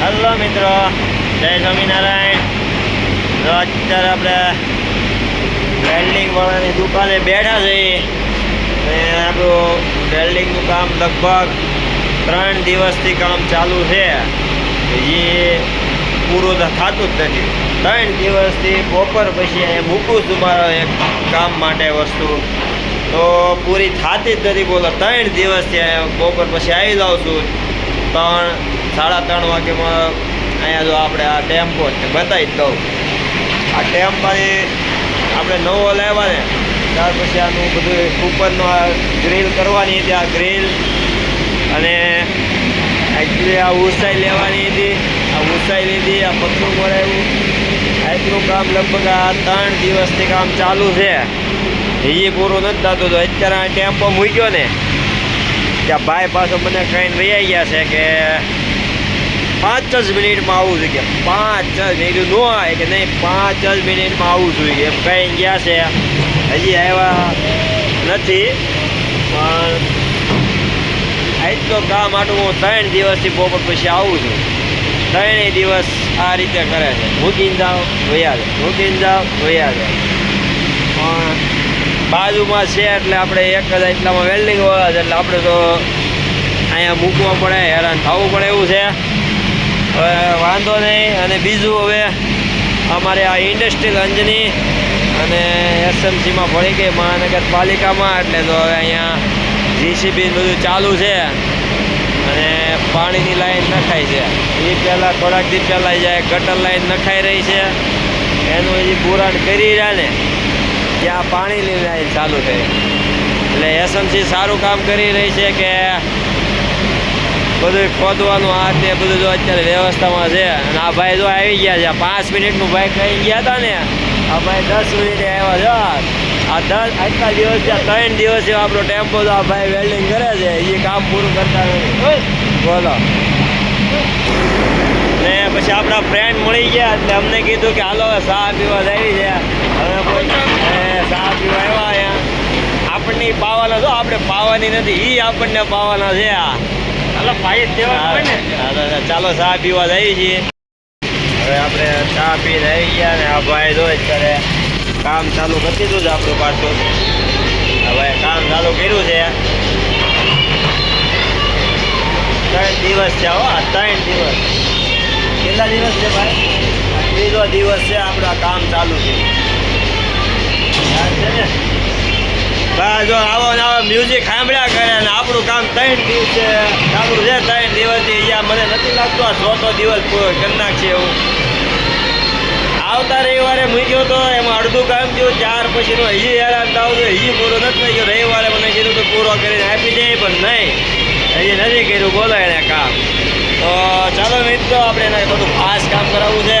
Hello મિત્રો, જય સ્વામિનારાયણ. તો અત્યારે આપણે વેલ્ડિંગ વાળાની દુકાને બેઠા છીએ. અને આપણું વેલ્ડિંગનું કામ લગભગ ત્રણ દિવસથી કામ ચાલુ છે. એ પૂરું તો થતું જ નથી. ત્રણ દિવસથી બપોર પછી અહીંયા મૂકું છું મારા એક કામ માટે વસ્તુ. તો પૂરી થતી જ નથી. બોલો, ત્રણ દિવસથી બપોર પછી આવી જાઉં છું. ત્રણ સાડા ત્રણ વાગ્યામાં અહીંયા જો આપણે આ ટેમ્પો છે, બતાવી જ દઉં. આ ટેમ્પાની આપણે નવો લેવા ને, ત્યાર પછી આનું બધું ઉપરનું આ ગ્રીલ કરવાની હતી, આ ગ્રીલ અને એકચ્યુઅલી આ ઉસાઈ લેવાની હતી, આ ઉસાઈ લીધી, આ પતરું મરાવ્યું આટલું કામ લગભગ આ ત્રણ દિવસથી કામ ચાલુ છે. એ પૂરું નથી થતું તો અત્યારે આ ટેમ્પો મૂક્યો ને, ત્યાં ભાઈ પાછો મને કહીને રહી ગયા છે કે પાંચ જ મિનિટમાં આવવું જોઈએ પાંચ જ મિનિટ ન આવે કે નહીં પાંચ જ મિનિટમાં આવવું જોઈએ. એમ કહીને ગયા છે? હજી આવ્યા નથી. પણ આજ તો કામ આટલું હું ત્રણ દિવસથી બપોર પછી આવું છું. ત્રણેય દિવસ આ રીતે કરે છે. મૂકીને જાઓ વયા જાય મૂકીને જાઓ વયા જાય પણ બાજુમાં છે એટલે આપણે એક જ એટલામાં વેલ્ડિંગ હોય એટલે આપણે તો અહીંયા મૂકવા પડે, હેરાન થવું પડે એવું છે. વાંધો નહીં. અને બીજું હવે અમારે આ ઇન્ડસ્ટ્રીયલ અંજની અને એસએમસીમાં ભળી ગઈ મહાનગરપાલિકામાં. એટલે તો હવે અહીંયા જીસીબી બધું ચાલુ છે. અને પાણીની લાઈન નખાય છે. એ પહેલાં થોડાક દી પહેલાં જાય ગટર લાઈન નખાઈ રહી છે. એનું હજી પુરાણ કરી રહ્યા ને, ત્યાં પાણીની લાઈન ચાલુ થઈ. એટલે એસએમસી સારું કામ કરી રહી છે કે બધું ખોદવાનું આ તે બધું જો અત્યારે વ્યવસ્થામાં છે. અને આ ભાઈ જો આવી ગયા છે. પાંચ મિનિટનું ભાઈ કહી ગયા હતા ને. આ ભાઈ દસ મિનિટે આવ્યા છે. આ દસ, આટલા દિવસ થયા, ત્રણ દિવસ આપણો ટેમ્પો તો આ ભાઈ વેલ્ડિંગ કરે છે. એ કામ પૂરું કરતા નથી. બોલો. ને પછી આપણા ફ્રેન્ડ મળી ગયા એટલે અમને કીધું કે હાલો ચા પીવા આવી છે. હવે ચા પીવા આવ્યા આપણને પાવાના જો, આપણે પાવાની નથી. એ આપણને પાવાના છે આ. ચાલો ચા પીવા જઈએ છીએ. હવે આપણે ચા પીને આવી ગયા ને આ ભાઈ જો અત્યારે કામ ચાલુ કરી દીધું છે આપણું પાછું. હવે કામ ચાલુ કર્યું છે. ત્રણ દિવસ છે હો ત્રણ દિવસ. કેટલા દિવસ છે ભાઈ? ત્રીજો દિવસ છે આપણું કામ ચાલુ છે ને? બસ જો આવો ને આવો મ્યુઝિક સાંભળ્યા કરે અને આપણું કામ ત્રણ દિવસે આપણું છે ત્રણ દિવસથી અહીંયા મને નથી લાગતું, આ ચોથો દિવસ કરી નાખશે એવું. આવતા રવિવારે મૂક્યો તો એમાં અડધું કામ થયું ચાર પછીનો હજી હેરાન થાવ તો હજી પૂરો નથી થઈ ગયો. રવિવારે મને કીધું તો પૂરો કરીને આપી દે, પણ નહીં. હજી નથી કર્યું બોલો એને કામ. તો ચાલો મિત્રો, આપણે એને બધું ખાસ કામ કરાવવું છે.